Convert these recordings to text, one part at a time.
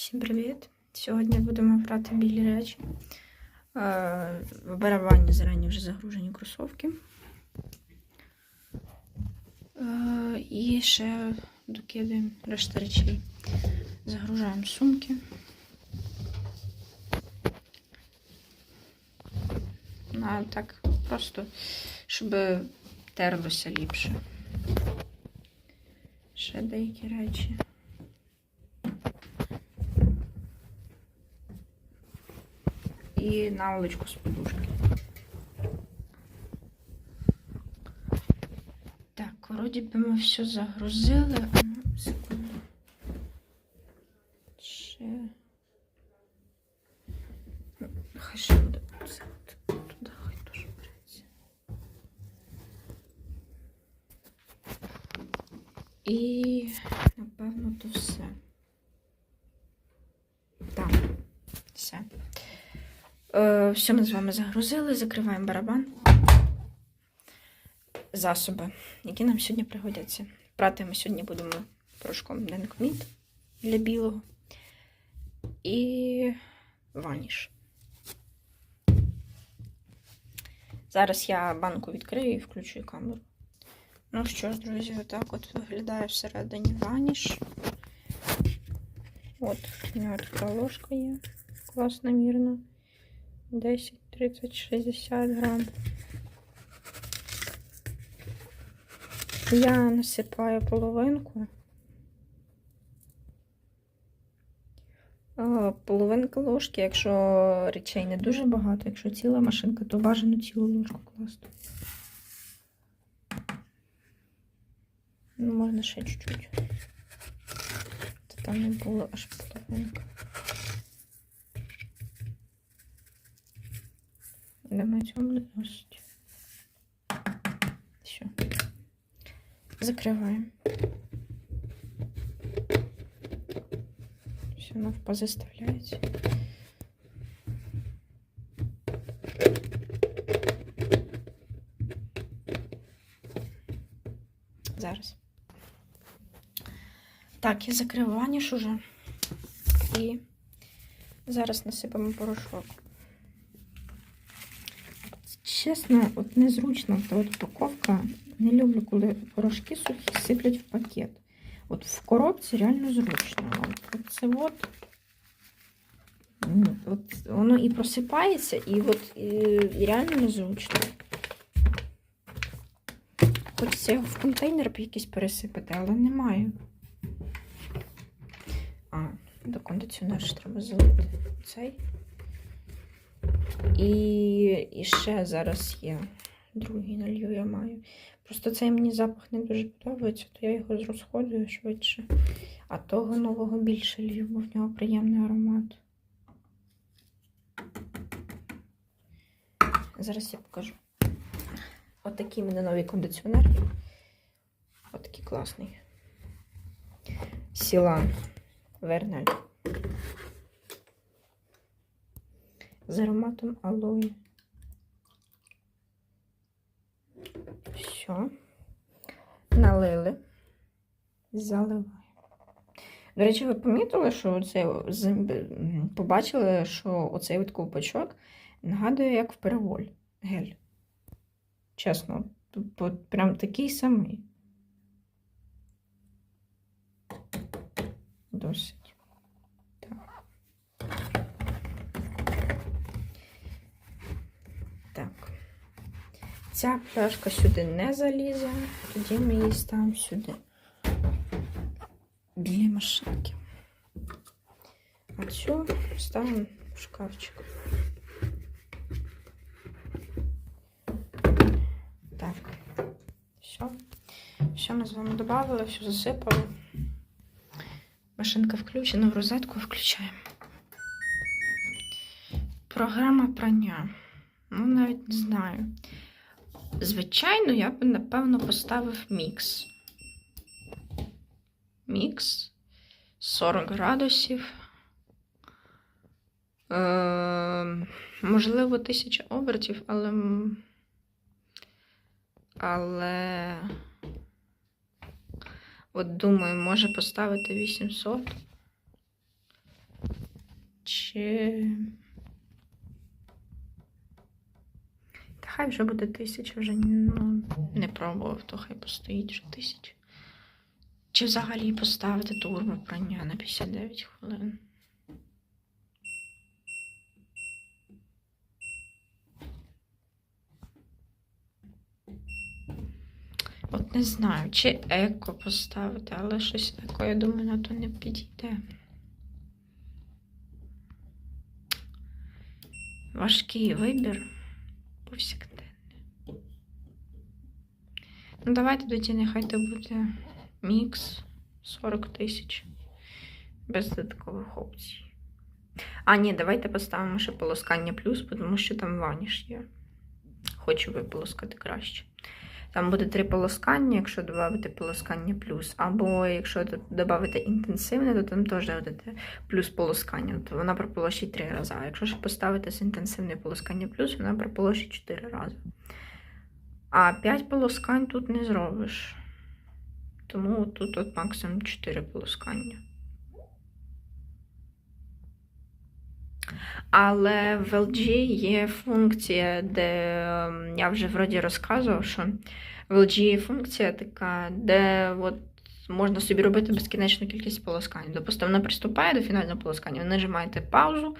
Всім привіт! Сьогодні будемо брати білі речі. Е, В зарані вже загружені кросовки. Е, І ще докидаємо решта речей. Загружаємо сумки. А так просто, щоб терлося ліпше. Ще деякі речі. І наволочку з подушки. Так, вроді би ми все загрузили. Секунду. Ще. Буде. Туди хай теж береться напевно то все. Так, все. Е, Все ми з вами загрузили, закриваємо барабан. Засоби, які нам сьогодні пригодяться. Прати ми сьогодні будемо порошком Денкміт для білого і ваніш. Зараз я банку відкрию і включу камеру. Ну що ж, друзі, отак от виглядає всередині ваніш. От, у нього така ложка є. Класна, мірна. 10, 30, 60 грам. Я насипаю половинку. Половинка ложки, якщо речей не дуже багато, якщо ціла машинка, то бажано цілу ложку класти. Ну, можна ще чуть-чуть. Це там не було аж половинка. Думаю, цьому не досить. Все. Закриваємо. Все, воно позаставляється. Зараз. Так, я закрив ваніш уже. І зараз насипаємо порошок. Чесно, от незручно та от упаковка. Не люблю, коли порошки сухі сиплять в пакет. От в коробці реально зручно. От, це от, от воно і просипається, і от і, реально незручно. Хочеться його в контейнер якийсь пересипати, але немає. А, до кондиціонера треба залити цей. І, і ще зараз є другий налью я маю. Просто цей мені запах не дуже подобається, то я його розходую швидше. А того нового більше лью, бо в нього приємний аромат. Зараз я покажу. Отакий мене новий кондиціонер. Отакий класний. Сілан Вернель. З ароматом алої. Все. Налили. Заливаємо. До речі, ви помітили, що оцей, побачили, що оцей от ковпачок нагадує, як в переволь гель. Чесно, прям такий самий. Досить. Так. Ця пляшка сюди не залізе, тоді ми її ставимо сюди. Біля машинки. А цю ставимо в шкафчик. Так, все. Все ми з вами додали, все засипали. Машинка включена, в розетку включаємо. Програма прання. Ну, навіть не знаю. Звичайно, я б, напевно, поставив мікс. Мікс 40 градусів. Е, можливо, 1000 обертів, але. Але. От думаю, може поставити 800. чи. Та хай вже буде тисяча, вже ну, не пробував, то хай постоїть вже тисяча. Чи взагалі поставити турбо прання на 59 хвилин. От не знаю, чи еко поставити, але щось еко, я думаю, на то не підійде. Важкий вибір повсякденний. Ну, давайте тоді нехай це буде мікс 40 тисяч без додаткових опцій. А, ні, давайте поставимо ще полоскання плюс, тому що там ваніш є. Хочу виполоскати краще. Там буде три полоскання, якщо додати полоскання плюс. Або якщо додати інтенсивне, то там теж буде плюс полоскання. То вона прополощить три рази. А якщо ж поставити з інтенсивне полоскання плюс, вона прополощить чотири рази. А 5 полоскань тут не зробиш. Тому тут от максимум 4 полоскання. Але в LG є функція, де ем, я вже вроді розказував, що в LG є функція така, де от можна собі робити безкінечну кількість полоскань. Допустимо, вона приступає до фінального полоскання, ви нажимаєте паузу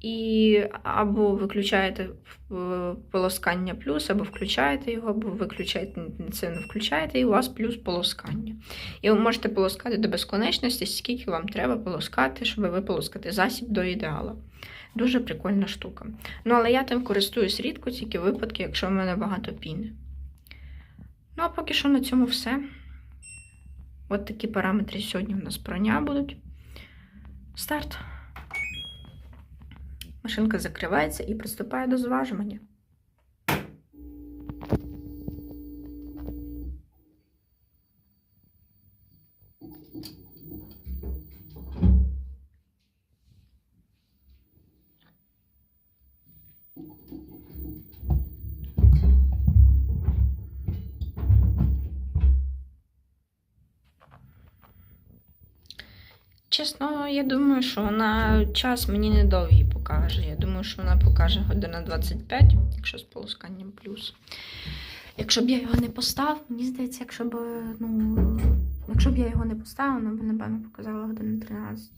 і або виключаєте е, полоскання плюс, або включаєте його, або виключаєте інтенсивно включаєте, і у вас плюс полоскання. І ви можете полоскати до безконечності, скільки вам треба полоскати, щоб виполоскати засіб до ідеала. Дуже прикольна штука. Ну, але я тим користуюсь рідко, тільки випадки, якщо в мене багато піни. Ну, а поки що на цьому все. От такі параметри сьогодні у нас прання будуть. Старт. Машинка закривається і приступає до зважування. Чесно, я думаю, що вона час мені недовгий покаже. Я думаю, що вона покаже година 25, якщо з полосканням плюс. Якщо б я його не поставив, мені здається, якщо б, ну, якщо б я його не поставила, вона б, напевно, показала годину 13.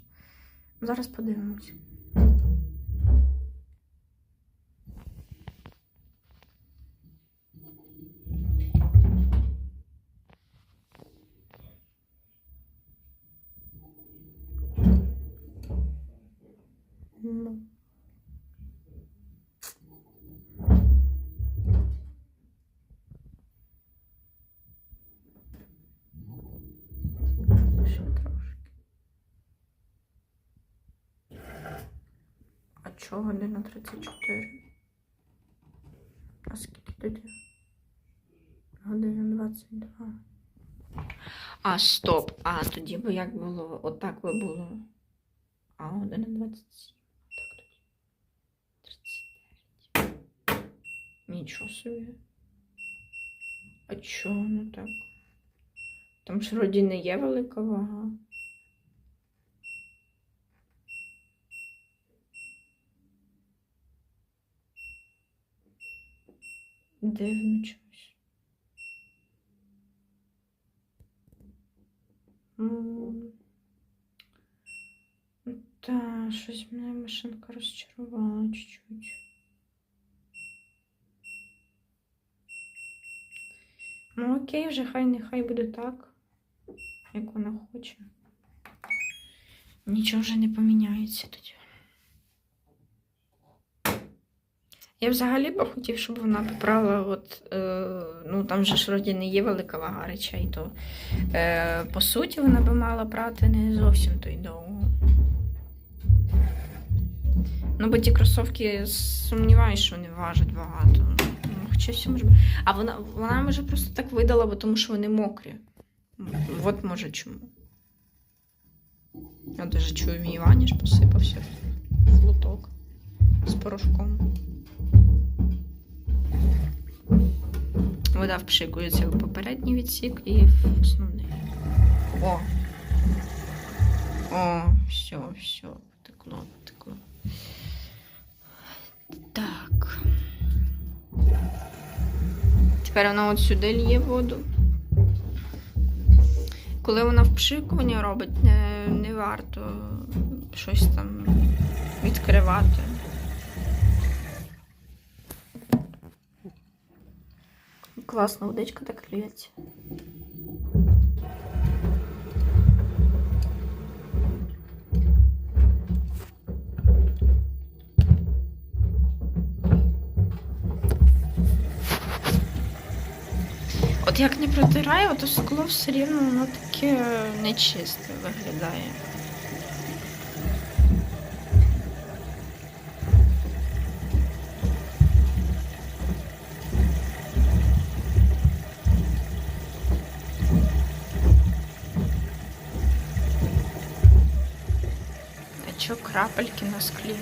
Зараз подивимось. Чого година 34? А скільки тоді? Година 22. А, стоп. А, тоді би як було? Отак би було. А, година 27. Так тоді. 39. Нічого собі. А чого не так? Там ж вроді не є велика вага. Дивно чогось. М. Та, щось мене машинка розчарувала чуть-чуть. Ну окей, вже хай нехай буде так, як вона хоче. Нічого вже не поміняється тоді. Я взагалі би хотів, щоб вона поправила, от, е, ну там же ж вроді не є велика вага речей, то е, по суті вона би мала брати не зовсім то й довго. Ну, бо ті кросовки сумніваюся, що вони важать багато. Ну, хоча все може бути. А вона, вона може просто так видала, бо тому що вони мокрі. От може чому. Я даже чую, мій ваніш посипався в лоток з порошком. Вода впшикується в попередній відсік і в основний. О! О, все, все, потекло, потекло. Так. Тепер воно от сюди лє воду. Коли вона впшикування робить, не, не варто щось там відкривати. Класно, водичка так лється. От як не протираю, то скло все рівно воно таке нечисте виглядає. Крапельки на склі?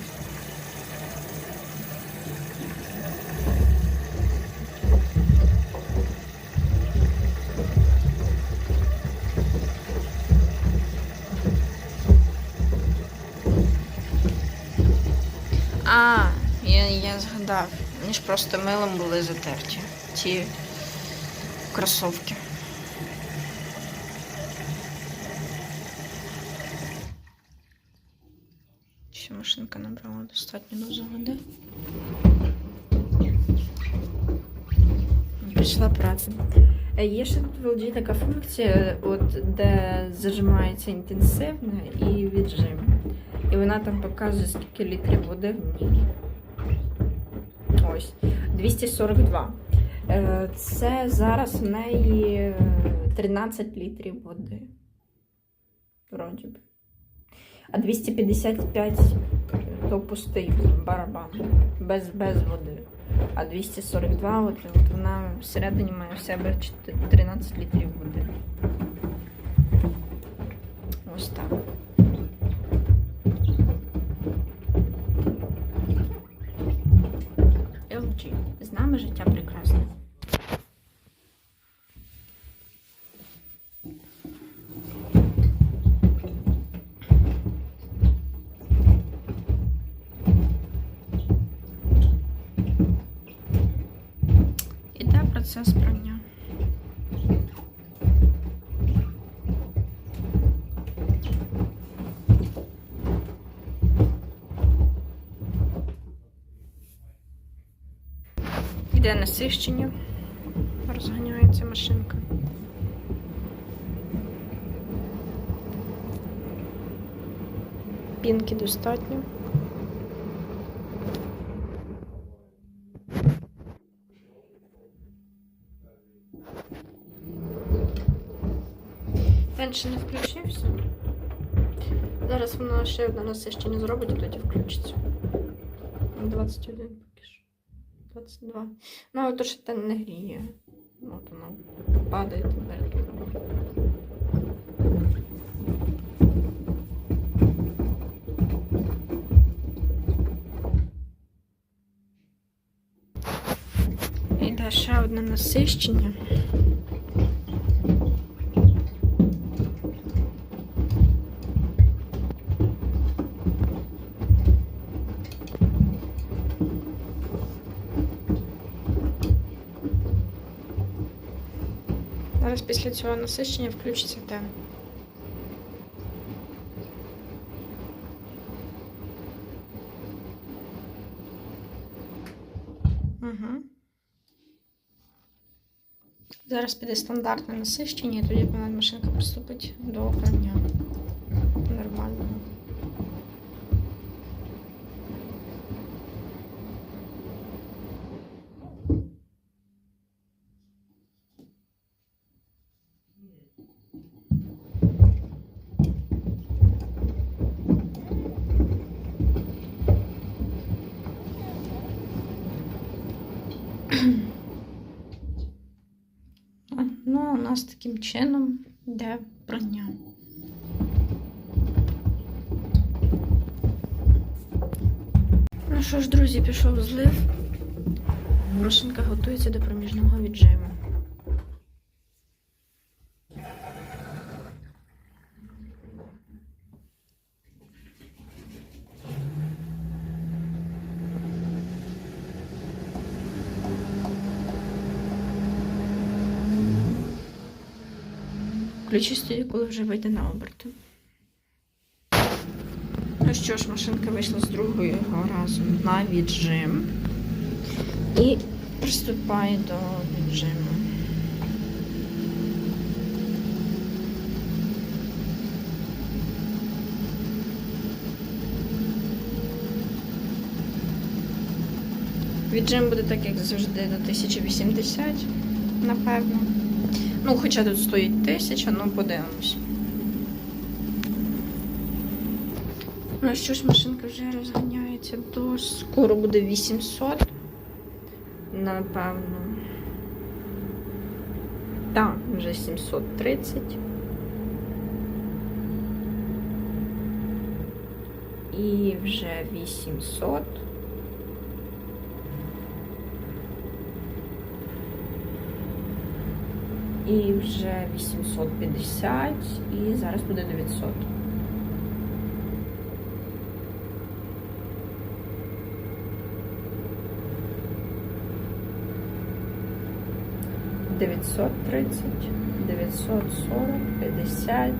А, я, я згадав. Вони ж просто милом були затерті. Ті кросовки. Ще машинка набрала достатньо дозу води. Пішла праця. Е, Є ще тут в LG така функція, от, де зажимається інтенсивне і віджим. І вона там показує, скільки літрів води в ній. Ось. 242. Е, Це зараз в неї е, 13 літрів води. Вроді би. А 255 то пустий барабан. Без, без води. А 242, от, от вона всередині має в себе 13 літрів води. Ось так. Іде насищення, розганяється машинка. Пінки достатньо. Фен ще не включився. Зараз воно ще одне насищення зробить, і тоді включиться. 21 поки що. 22. Ну, але то що те не гріє. От воно падає температура. Іде ще одне насищення. Зараз після цього насищення включиться те. Угу. Зараз піде стандартне насищення, і тоді машинка приступить до прання. Нормального. А, Ну, а у нас таким чином йде прання. Ну що ж, друзі, пішов злив. Машинка готується до проміжного віджиму. Включись коли вже вийде на оберти. Ну що ж, машинка вийшла з другого разу на віджим і приступає до віджиму. Віджим буде так, як завжди, до 1080, напевно. Ну, хоча тут стоїть 1000, ну подивимось. Ну що ж, машинка вже розганяється до скоро буде 800. Напевно. Так, вже 730. І вже 800. І вже 850, і зараз буде 900. Дев'ятсот тридцять, дев'ятсот сорок, п'ятдесят.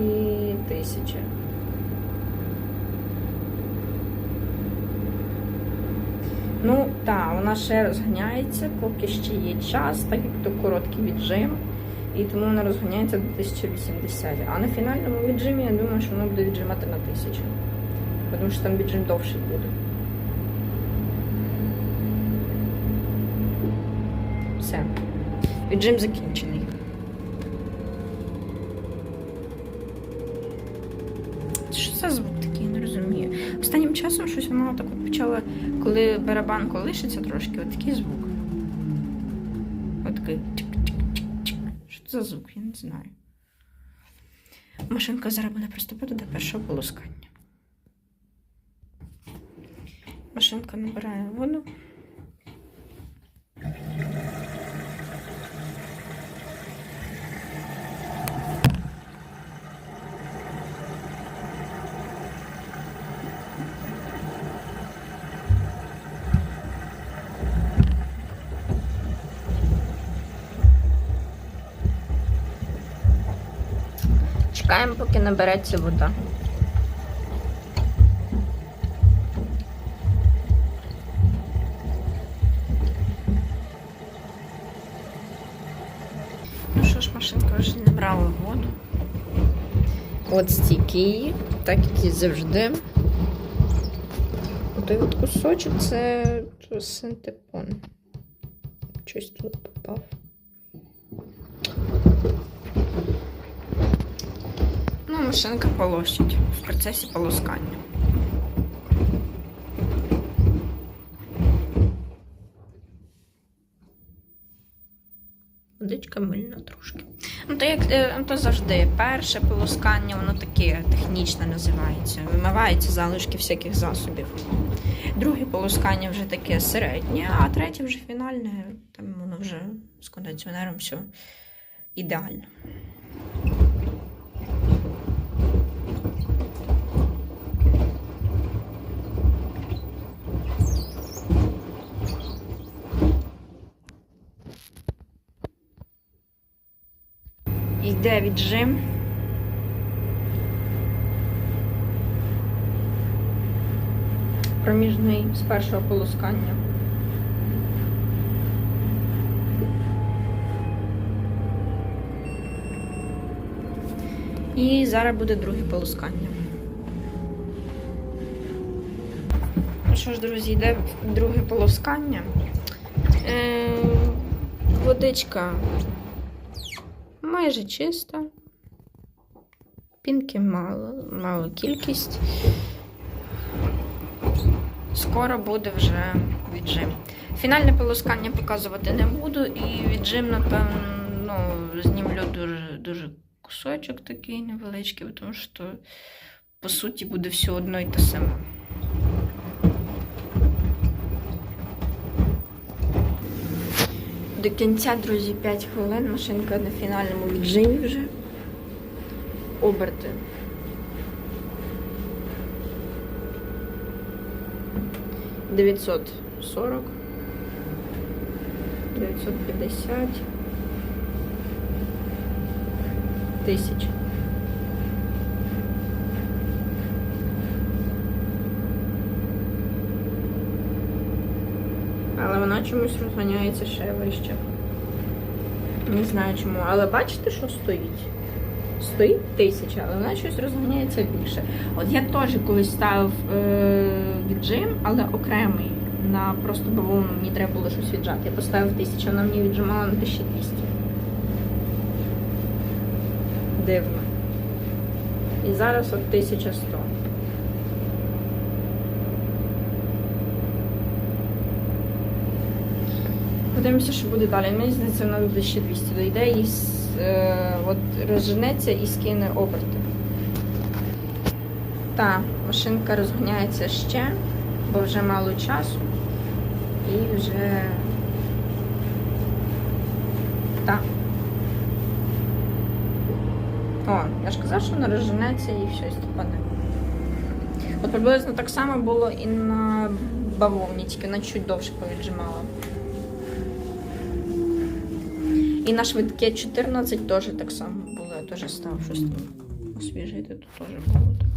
І тисяча. Ну, так, вона ще розганяється, поки ще є час, так як то короткий віджим. І тому вона розганяється до 1080. А на фінальному віджимі я думаю, що вона буде віджимати на 1000. Тому що там віджим довший буде. Все. Віджим закінчений. Що це звук розумію. Останнім часом щось воно так от почало, коли барабан колишиться трошки, от такий звук. От такий чик-чик-чик-чик. Що це за звук, я не знаю. Машинка зараз буде приступити до першого полоскання. Машинка набирає воду. Чекаємо, поки набереться вода. Ну що ж, машинка вже набрала воду. От стільки її, так як і завжди. Той от кусочок це синтепон. Щось тут попав. Машинка полощить в процесі полоскання. Водичка мильна трошки. Ну, то як е, то завжди, перше полоскання, воно таке технічне називається. Вимиваються залишки всяких засобів. Друге полоскання вже таке середнє, а третє вже фінальне, там воно вже з кондиціонером все ідеально. Йде віджим. Проміжний з першого полоскання. І зараз буде друге полоскання. Ну що ж, друзі, йде друге полоскання. Е, водичка майже чиста. Пінки мало, мало кількість. Скоро буде вже віджим. Фінальне полоскання показувати не буду, і віджим, напевно, знімлю дуже, дуже кусочок такий невеличкий, тому що, по суті, буде все одно і те саме. До кінця, друзі, 5 хвилин. Машинка на фінальному віджимі вже. Оберти. Дев'ятсот сорок. 950 тисяч. Але вона чомусь розганяється ще вище. Не знаю чому. Але бачите, що стоїть? Стоїть тисяча, але вона щось розганяється більше. От я теж колись ставив е, віджим, але окремий. На просто бавовну мені треба було щось віджати. Я поставив тисячу, вона мені віджимала на 1200. Дивно. І зараз от 1100. Подивимося, що буде далі. Мені здається, вона до 1200 дойде і е, от розженеться і скине оберти. Та, машинка розганяється ще, бо вже мало часу. І вже. Так. О, я ж казав, що вона розженеться і все, ступане. От приблизно так само було і на бавовні, тільки вона чуть довше повіджимала. І на швидке 14 теж так само було. Я теж став щось освіжити, тут теж було так.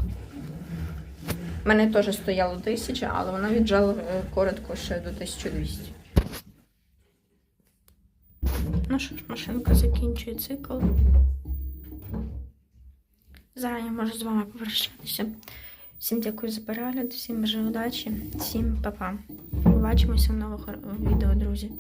У мене теж стояло 1000, але вона віджала е, коротко ще до 1200. Ну що ж, машинка закінчує цикл. Зараз я можу з вами попрощатися. Всім дякую за перегляд, всім бажаю удачі, всім па-па. Побачимося в нових відео, друзі.